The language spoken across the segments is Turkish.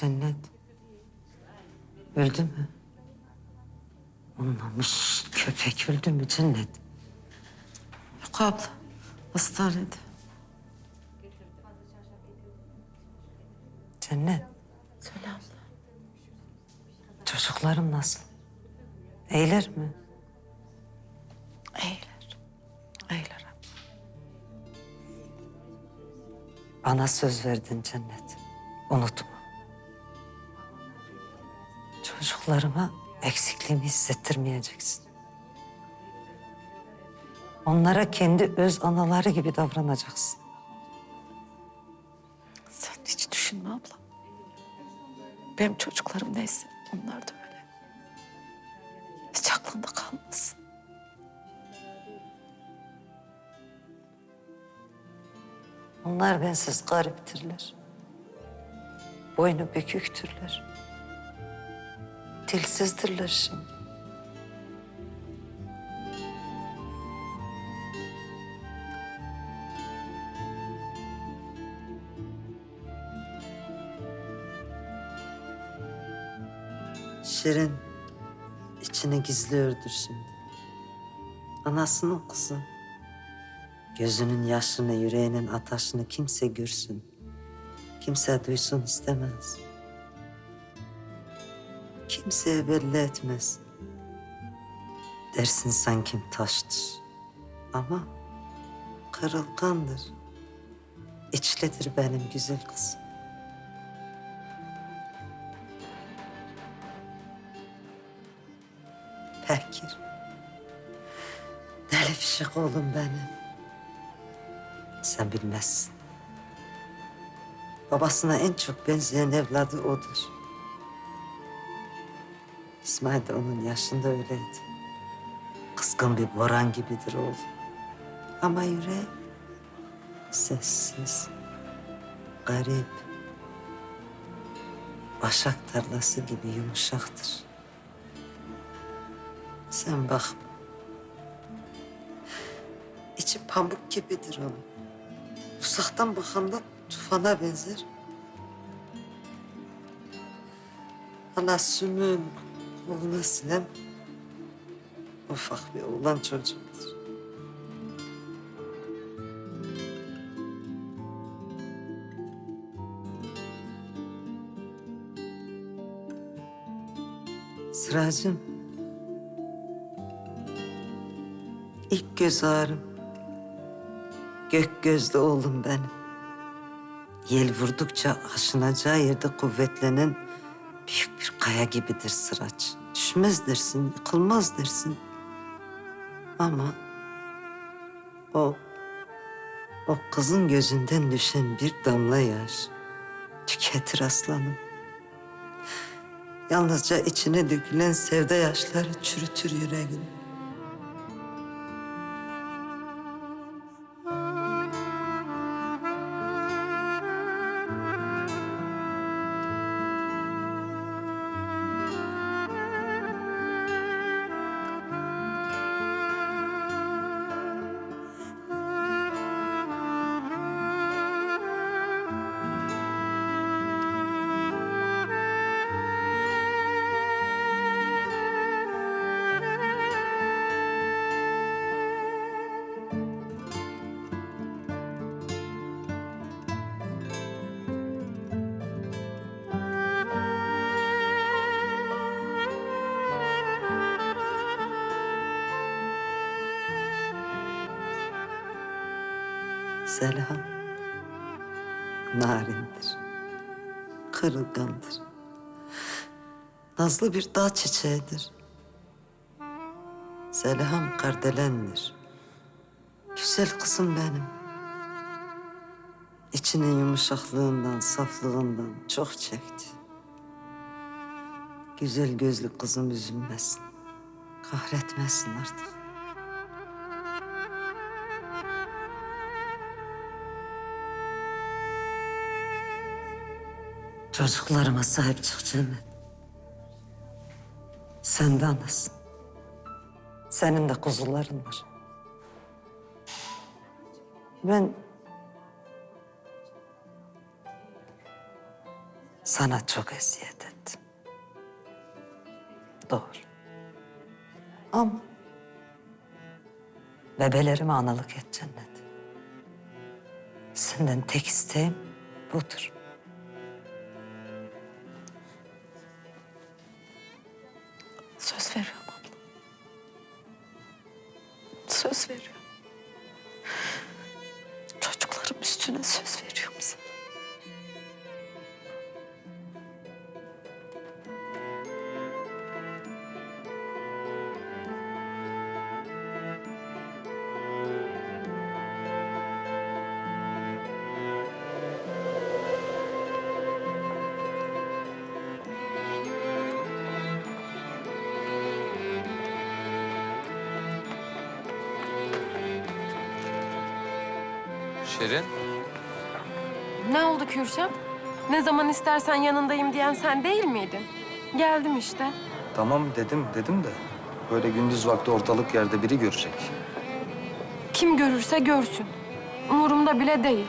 Cennet. Öldü mü? Namus köpek öldü mü Cennet? Yok abla. Hastanede. Cennet. Söyle abla. Çocuklarım nasıl? Eyler mi? Eyler. Eyler abla. Bana söz verdin Cennet. Unutma. Çocuklarıma eksikliğimi hissettirmeyeceksin. Onlara kendi öz anaları gibi davranacaksın. Sen hiç düşünme abla. Benim çocuklarım neyse onlar da öyle. Hiç aklında kalmasın. Onlar bensiz gariptirler. Boynu büküktürler. Dilsizdirler şimdi. Şirin içini gizliyordur şimdi. Anasının kızı. Gözünün yaşını, yüreğinin ataşını kimse görsün. Kimse duysun istemez. Kimseye belli etmez. Dersin sanki taştır. Ama kırılgandır. İçlidir benim güzel kızım. Bekir. Deli fişek oğlum benim. Sen bilmezsin. Babasına en çok benzeyen evladı odur. İsmail de onun yaşında öyleydi. Kızgın bir boran gibidir oğlum. Ama yüreği sessiz, garip. Başak tarlası gibi yumuşaktır. Sen bak. İçi pamuk gibidir onun. Uzaktan bakanda tufana benzer. Ana sümüğün koluna silen ufak bir oğlan çocuğudur. Sıracığım. İlk göz ağrım. Gök gözlü oğlum benim. Yel vurdukça aşınacağı yerde kuvvetlenen büyük bir kaya gibidir sıraç. Düşmez dersin, yıkılmaz dersin. Ama o, o kızın gözünden düşen bir damla yaş tüketir aslanım. Yalnızca içine dökülen sevda yaşları çürütür yüreğini. Selam. Narindir. Kırılgandır. Nazlı bir dağ çiçeğidir. Selam kardelendir. Güzel kızım benim. İçinin yumuşaklığından, saflığından çok çekti. Güzel gözlü kızım üzülmesin. Kahretmesin artık. Çocuklarıma sahip çık Cennet. Sen de anasın. Senin de kuzuların var. Ben Sana çok eziyet ettim. Doğru. Ama bebelerime analık et cennet. Senden tek isteğim budur. Söz veriyorum. Çocuklarım üstüne söz veriyorum Şirin. Ne oldu Kürşat? Ne zaman istersen yanındayım diyen sen değil miydin? Geldim işte. Tamam dedim, dedim de böyle gündüz vakti ortalık yerde biri görecek. Kim görürse görsün. Umurumda bile değil.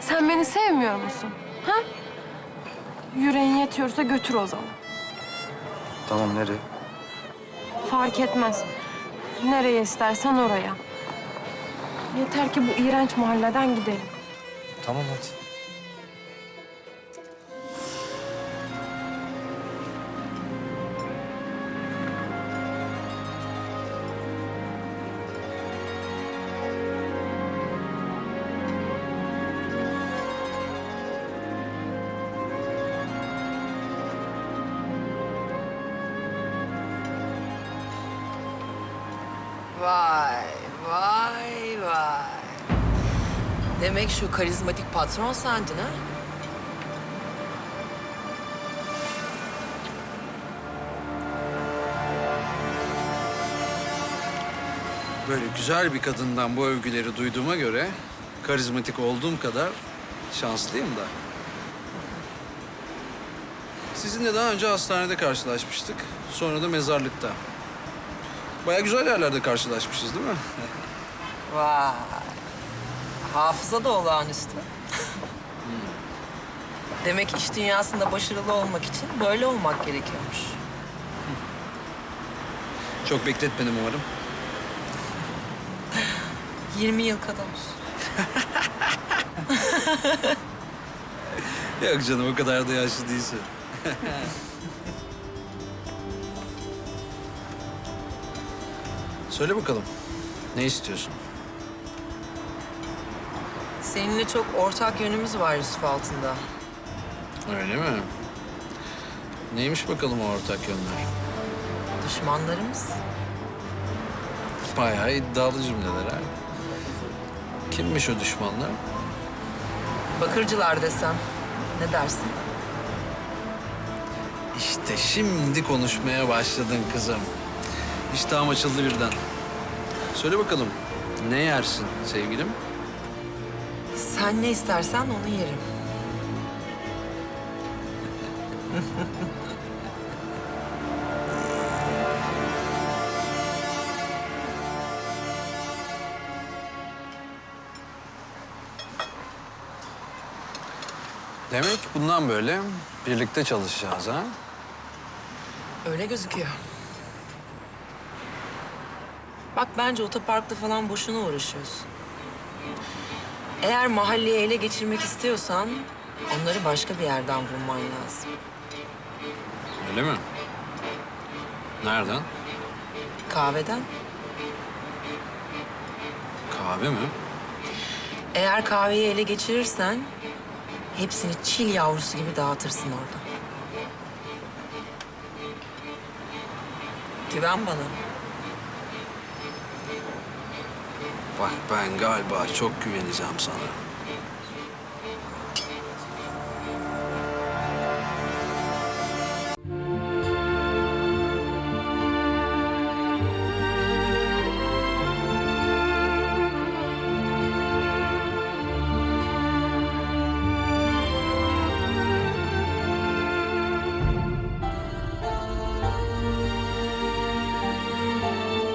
Sen beni sevmiyor musun? Ha? Yüreğin yetiyorsa götür o zaman. Tamam nereye? Fark etmez. Nereye istersen oraya. Yeter ki bu iğrenç mahalleden gidelim. Tamam hadi. Vay, Demek şu karizmatik patron sendin ha? Böyle güzel bir kadından bu övgüleri duyduğuma göre karizmatik olduğum kadar şanslıyım da. Sizinle daha önce hastanede karşılaşmıştık. Sonra da mezarlıkta. Baya güzel yerlerde karşılaşmışız değil mi? Vay. Hafıza da olağanüstü. Demek iş dünyasında başarılı olmak için böyle olmak gerekiyormuş. Çok bekletmedim umarım. 20 yıl kadar. Yok canım o kadar da yaşlı değilsin. Söyle bakalım. Ne istiyorsun? Seninle çok ortak yönümüz var Yusuf altında. Öyle mi? Neymiş bakalım o ortak yönler? Düşmanlarımız. Bayağı iddialı cümleler ha. Kimmiş o düşmanlar? Bakırcılar desem. Ne dersin? İşte şimdi konuşmaya başladın kızım. İştahım açıldı birden. Söyle bakalım, ne yersin sevgilim? Sen ne istersen onu yerim. Demek bundan böyle birlikte çalışacağız ha? Öyle gözüküyor. Bak bence otoparkta falan boşuna uğraşıyorsun. Eğer mahalleyi ele geçirmek istiyorsan onları başka bir yerden vurman lazım. Öyle mi? Nereden? Kahveden. Kahve mi? Eğer kahveyi ele geçirirsen hepsini çil yavrusu gibi dağıtırsın orada. Güven bana. Bak ben galiba çok güveneceğim sana.